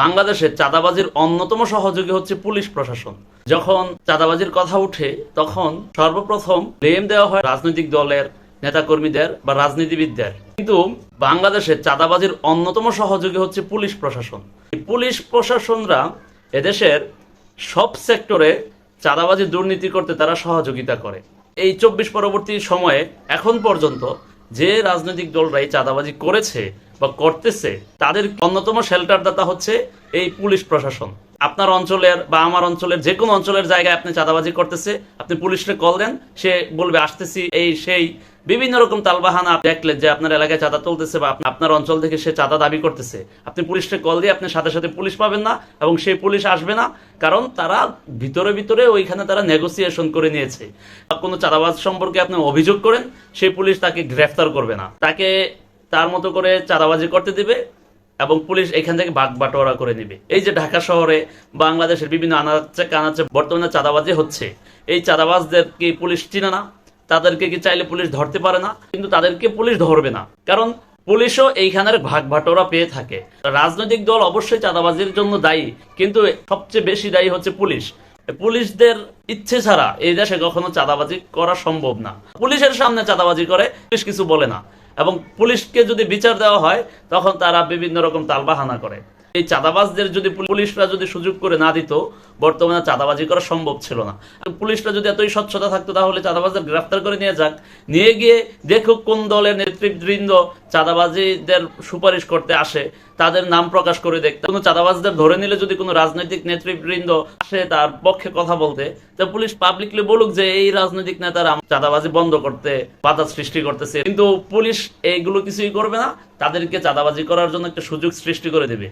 বাংলাদেশে চাঁদাবাজির অন্যতম সহযোগী হচ্ছে পুলিশ প্রশাসন। যখন চাঁদাবাজির কথা উঠে, তখন সর্বপ্রথম ব্লেম দেওয়া হয় রাজনৈতিক দলের নেতাকর্মীদের বা রাজনীতিবিদদের। কিন্তু বাংলাদেশে চাঁদাবাজির অন্যতম সহযোগী হচ্ছে পুলিশ প্রশাসন। পুলিশ প্রশাসনরা এদেশের সব সেক্টরে চাঁদাবাজি দুর্নীতি করতে তারা সহযোগিতা করে। এই চব্বিশ পরবর্তী সময়ে, এখন পর্যন্ত যে রাজনৈতিক দলরা এই চাঁদাবাজি করেছে বা করতেছে, তাদের অন্যতম শেল্টারদাতা হচ্ছে এই পুলিশ প্রশাসন। আপনার অঞ্চলের বা আমার অঞ্চলের যে কোনো অঞ্চলের জায়গায় আপনি চাঁদাবাজি করতেছে, আপনি পুলিশকে কল দেন, সে বলবে, আসতেছি, এই সেই বিভিন্ন রকম তালবাহানা দেখলেন যে আপনার এলাকায় চাঁদা তুলতেছে বা আপনার অঞ্চল থেকে সে চাঁদা দাবি করতেছে। আপনি পুলিশকে কল দিয়ে আপনি সাথে সাথে পুলিশ পাবেন না এবং সেই পুলিশ আসবে না কারণ তারা ভিতরে ভিতরে ওইখানে তারা নেগোসিয়েশন করে নিয়েছে। কোনো চাঁদাবাজ সম্পর্কে আপনি অভিযোগ করেন, সেই পুলিশ তাকে গ্রেফতার করবে না। তাকে তার মতো করে চাঁদাবাজি করতে দিবে এবং পুলিশ এখান থেকে ভাগ বাটোয়ারা করে নিবে। এই যে ঢাকা শহরে বাংলাদেশের বিভিন্ন আনাচে কানাচে বর্তমানে চাঁদাবাজি হচ্ছে। এই চাঁদাবাজদের কি পুলিশ চিনে না? তাদেরকে কি চাইলে পুলিশ ধরতে পারে না? কিন্তু তাদেরকে পুলিশ ধরবে না। কারণ পুলিশও এইখানের ভাগ বাটোয়ারা পেয়ে থাকে। রাজনৈতিক দল অবশ্যই চাঁদাবাজির জন্য দায়ী, কিন্তু সবচেয়ে বেশি দায়ী হচ্ছে পুলিশ। পুলিশদের ইচ্ছে ছাড়া এই দেশে কখনো চাঁদাবাজি করা সম্ভব না। পুলিশের সামনে চাঁদাবাজি করে, পুলিশ কিছু বলে না। এবং পুলিশকে যদি বিচার দেওয়া হয়, তখন তারা বিভিন্ন রকম তালবাহানা করে। এই চাঁদাবাজদের যদি পুলিশরা যদি সুযোগ করে না দিত, বর্তমানে চাঁদাবাজি করা সম্ভব ছিল না। পুলিশরা যদি এতই স্বচ্ছতা থাকতো, তাহলে চাঁদাবাজদের গ্রেফতার করে নিয়ে যাক। নিয়ে গিয়ে দেখুক কোন দলের নেতৃবৃন্দ চাঁদাবাজিদের সুপারিশ করতে আসে, তাদের নাম প্রকাশ করে দেখতে কোনো চাঁদাবাজদের ধরে নিলে যদি কোনো রাজনৈতিক নেতৃবৃন্দ আসে, তার পক্ষে কথা বলতে, তো পুলিশ পাবলিকলি বলুক যে এই রাজনৈতিক নেতারা চাঁদাবাজি বন্ধ করতে, বাধা সৃষ্টি করতেছে। কিন্তু পুলিশ এইগুলো কিছুই করবে না, তাদেরকে চাঁদাবাজি করার জন্য একটা সুযোগ সৃষ্টি করে দেবে।